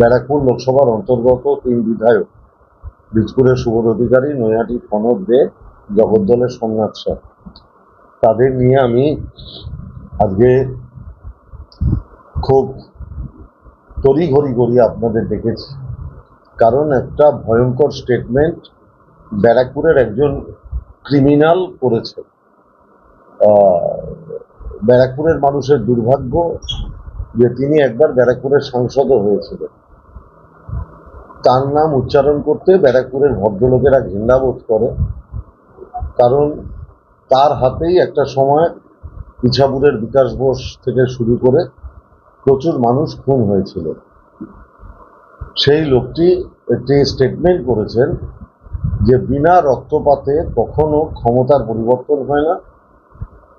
ব্যারাকপুর লোকসভার অন্তর্গত তিন বিধায়ক, বীজপুরের সুবোধ অধিকারী, নৈহাটি প্রণব দে, জগদ্দলের সোমনাথ স্যার। তাদের নিয়ে আমি আজকে খুব তড়িঘড়ি করি আপনাদের ডেকেছি কারণ একটা ভয়ঙ্কর স্টেটমেন্ট ব্যারাকপুরের একজন ক্রিমিনাল করেছে। ব্যারাকপুরের মানুষের দুর্ভাগ্য যে তিনি একবার ব্যারাকপুরের সাংসদও হয়েছিলেন। তার নাম উচ্চারণ করতে ব্যারাকপুরের ভদ্রলোকেরা ঘৃণাবোধ করে। কারণ তার হাতেই একটা সময় ইছাপুরের বিকাশ বোস থেকে শুরু করে প্রচুর মানুষ খুন হয়েছিল। সেই লোকটি একটি স্টেটমেন্ট করেছেন যে বিনা রক্তপাতে কখনো ক্ষমতার পরিবর্তন হয় না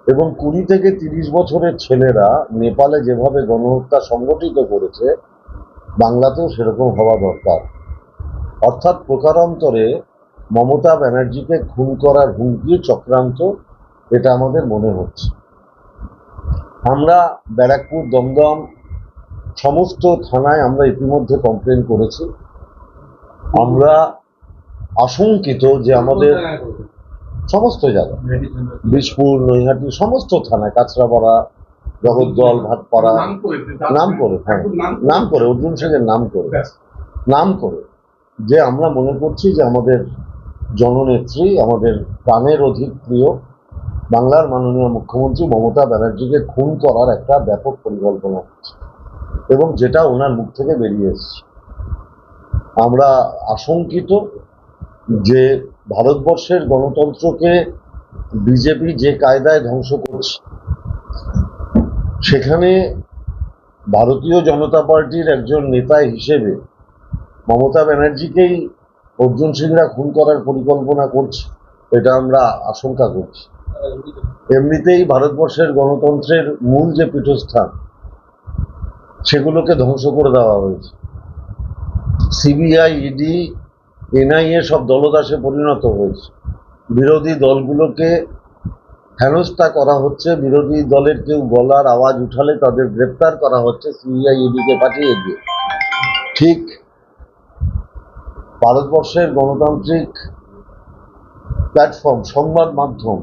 এবং কুড়ি থেকে তিরিশ বছরের ছেলেরা নেপালে যেভাবে গণহত্যা সংগঠিত করেছে, বাংলাতেও সেরকম হওয়া দরকার। অর্থাৎ প্রকারান্তরে মমতা ব্যানার্জিকে খুন করার হুমকি চক্রান্ত এটা আমাদের মনে হচ্ছে। আমরা ব্যারাকপুর দমদম সমস্ত থানায় আমরা ইতিমধ্যে কমপ্লেন করেছি। আমরা আশঙ্কিত যে আমাদের সমস্ত জায়গা বিষপুর নৈহাটি সমস্ত থানায় কাঁচরাপাড়া জগদ্দল ভাটপাড়া নাম করে হ্যাঁ নাম করে অর্জুন সিংয়ের নাম করে নাম করে যে আমরা মনে করছি যে আমাদের জননেত্রী, আমাদের প্রাণের অধিক প্রিয়, বাংলার মাননীয় মুখ্যমন্ত্রী মমতা ব্যানার্জিকে খুন করার একটা ব্যাপক পরিকল্পনা এবং যেটা ওনার মুখ থেকে বেরিয়ে এসছে। আমরা আশঙ্কিত যে ভারতবর্ষের গণতন্ত্রকে বিজেপি যে কায়দায় ধ্বংস করছে, সেখানে ভারতীয় জনতা পার্টির একজন নেতা হিসেবে মমতা ব্যানার্জিকেই অর্জুন সিংরা খুন করার পরিকল্পনা করছে, এটা আমরা আশঙ্কা করছি। এমনিতেই ভারতবর্ষের গণতন্ত্রের মূল যে পীঠস্থান, সেগুলোকে ধ্বংস করে দেওয়া হয়েছে। সিবিআই, ইডি, এনআইএ সব দলদাসে পরিণত হয়েছে। বিরোধী দলগুলোকে হেনস্থা করা হচ্ছে, বিরোধী দলের কেউ গলার আওয়াজ উঠালে তাদের গ্রেপ্তার করা হচ্ছে, সিবিআই, ইডিকে পাঠিয়ে দিয়ে। ঠিক ভারতবর্ষের গণতান্ত্রিক প্ল্যাটফর্ম সংবাদ মাধ্যম,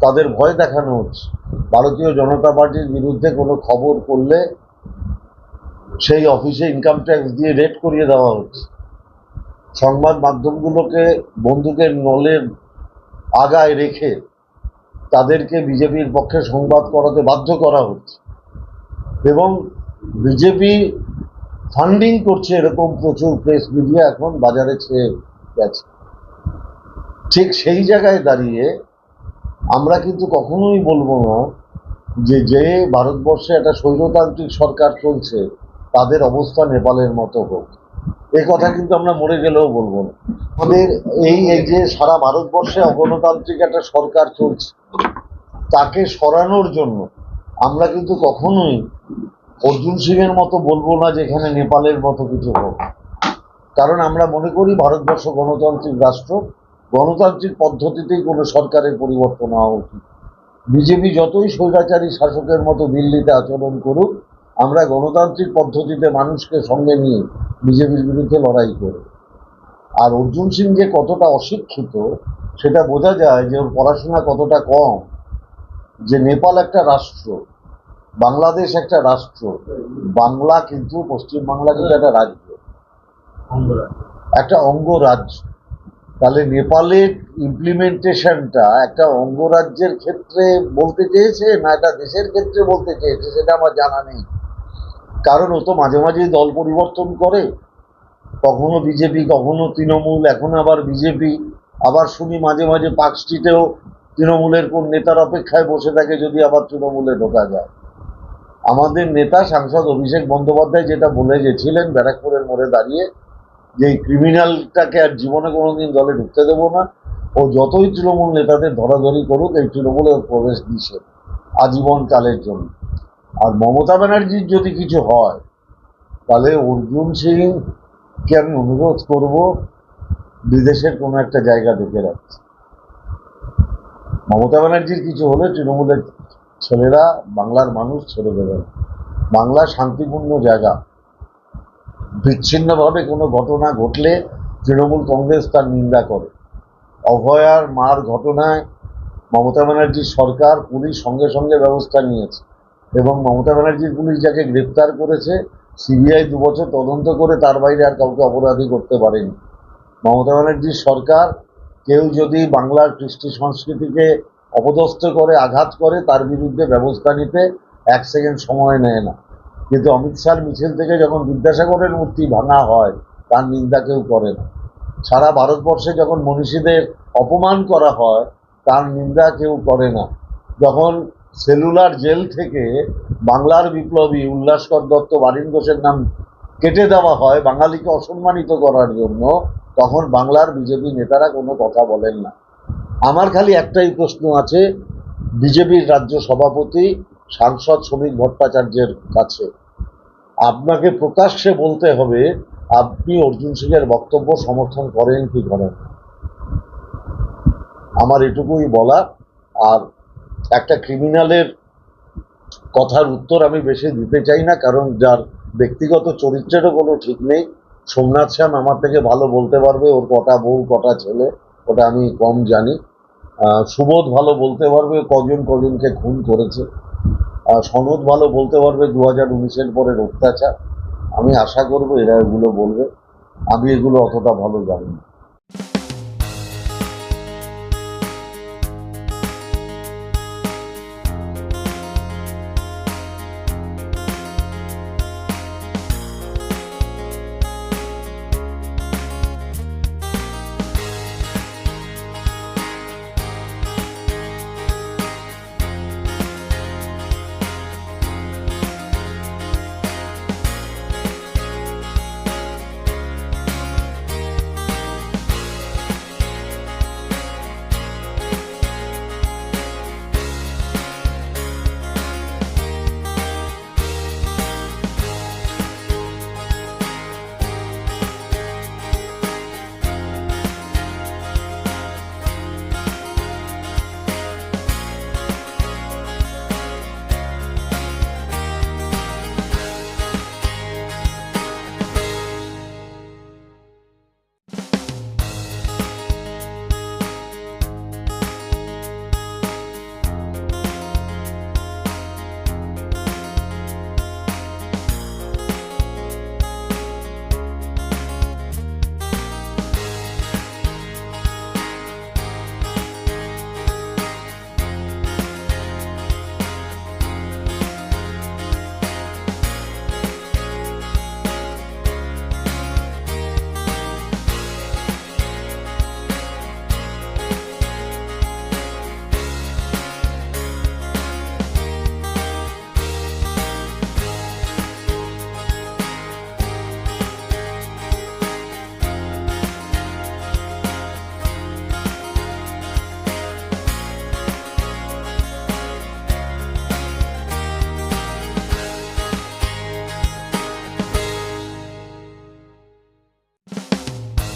তাদের ভয় দেখানো হচ্ছে। ভারতীয় জনতা পার্টির বিরুদ্ধে কোনো খবর করলে সেই অফিসে ইনকাম ট্যাক্স দিয়ে রেড করিয়ে দেওয়া হচ্ছে। সংবাদ মাধ্যমগুলোকে বন্দুকের নলের আগায় রেখে তাদেরকে বিজেপির পক্ষে সংবাদ করাতে বাধ্য করা হচ্ছে। এবং বিজেপি ফান্ডিং করছে এরকম প্রচুর প্রেস মিডিয়া এখন বাজারে ছেয়ে গেছে। ঠিক সেই জায়গায় দাঁড়িয়ে আমরা কিন্তু কখনোই বলব না যে যে ভারতবর্ষে একটা স্বৈরতান্ত্রিক সরকার চলছে, তাদের অবস্থা নেপালের মতো হোক। এই কথা কিন্তু আমরা মরে গেলেও বলব না। আমাদের এই এই যে সারা ভারতবর্ষে অগণতান্ত্রিক একটা সরকার চলছে, তাকে সরানোর জন্য আমরা কিন্তু কখনোই অর্জুন সিংয়ের মতো বলব না যে এখানে নেপালের মতো কিছু হোক। কারণ আমরা মনে করি ভারতবর্ষ গণতান্ত্রিক রাষ্ট্র। গণতান্ত্রিক পদ্ধতিতেই কোনো সরকারের পরিবর্তন হওয়া উচিত। বিজেপি যতই স্বৈরাচারী শাসকের মতো দিল্লিতে আচরণ করুক, আমরা গণতান্ত্রিক পদ্ধতিতে মানুষকে সঙ্গে নিয়ে বিজেপির বিরুদ্ধে লড়াই করব আর অর্জুন সিং যে কতটা অশিক্ষিত, সেটা বোঝা যায় যে ওর পড়াশোনা কতটা কম। যে নেপাল একটা রাষ্ট্র বাংলাদেশ একটা রাষ্ট্র। বাংলা কিন্তু পশ্চিমবাংলা কিন্তু একটা রাজ্য। একটা অঙ্গরাজ্য। তাহলে নেপালের ইমপ্লিমেন্টেশনটা একটা অঙ্গরাজ্যের ক্ষেত্রে বলতে চেয়েছে না এটা দেশের ক্ষেত্রে বলতে চেয়েছে সেটা আমার জানা নেই। কারণ ও তো মাঝে মাঝেই দল পরিবর্তন করে। কখনো বিজেপি, কখনো তৃণমূল, এখন আবার বিজেপি। আবার শুনি মাঝে মাঝে পার্ক স্ট্রিটেও তৃণমূলের কোন নেতার অপেক্ষায় বসে থাকে যদি আবার তৃণমূলে ঢোকা যায়। আমাদের নেতা সাংসদ অভিষেক বন্দ্যোপাধ্যায় যেটা বলে গেছিলেন ব্যারাকপুরের মোড়ে দাঁড়িয়ে, যে ক্রিমিনালটাকে আর জীবনে কোনোদিন দলে ঢুকতে দেবো না, ও যতই তৃণমূল নেতাদের ধরাধরি করুক, এই তৃণমূলে প্রবেশ দিছে আজীবন কালের জন্য। আর মমতা ব্যানার্জির যদি কিছু হয়, তাহলে অর্জুন সিংকে আমি অনুরোধ করব, বিদেশের কোনো একটা জায়গা দেখে রাখছে মমতা ব্যানার্জির কিছু হলে তৃণমূলের ছেলেরা বাংলার মানুষ ছেড়ে দেবে। না। বাংলা শান্তিপূর্ণ জায়গা। বিচ্ছিন্নভাবে কোনো ঘটনা ঘটলে তৃণমূল কংগ্রেস তার নিন্দা করে। অভয়ার মার ঘটনায় মমতা ব্যানার্জির সরকার, পুলিশ সঙ্গে সঙ্গে ব্যবস্থা নিয়েছে এবং মমতা ব্যানার্জির পুলিশ যাকে গ্রেপ্তার করেছে, সিবিআই দু বছর তদন্ত করে তার বাইরে আর কাউকে অপরাধী করতে পারেনি। মমতা ব্যানার্জির সরকার কেউ যদি বাংলার কৃষ্টি সংস্কৃতিকে অপদস্থ করে, আঘাত করে, তার বিরুদ্ধে ব্যবস্থা নিতে এক সেকেন্ড সময় নেয় না। কিন্তু অমিত শাহর মিছিল থেকে যখন বিদ্যাসাগরের মূর্তি ভাঙা হয়, তার নিন্দা কেউ করে না। সারা ভারতবর্ষে যখন মনীষীদের অপমান করা হয়, তার নিন্দা কেউ করে না। যখন সেলুলার জেল থেকে বাংলার বিপ্লবী উল্লাসকর দত্ত বারিন ঘোষের নাম কেটে দেওয়া হয়, বাঙালিকে অসম্মানিত করার জন্য, তখন বাংলার বিজেপি নেতারা কোনো কথা বলেন না। আমার খালি একটাই প্রশ্ন আছে, বিজেপির রাজ্য সভাপতি, সাংসদ শ্রমিক ভট্টাচার্যের কাছে। আপনাকে প্রকাশ্যে বলতে হবে, আপনি অর্জুন সিংয়ের বক্তব্য সমর্থন করেন কি করেন আমার এটুকুই বলা, আর একটা ক্রিমিনালের কথার উত্তর আমি বেশি দিতে চাই না, কারণ যার ব্যক্তিগত চরিত্রেরও কোনো ঠিক নেই। সোমনাথ শ্যাম আমার থেকে ভালো বলতে পারবে, ওর কটা বউ, কটা ছেলে। ওটা আমি কম জানি। সুবোধ ভালো বলতে পারবে, কজন কজনকে খুন করেছে। সনদ ভালো বলতে পারবে দু হাজার উনিশের পরের অত্যাচার। আমি আশা করব এরা এগুলো বলবে। আমি এগুলো অতটা ভালো জানি না।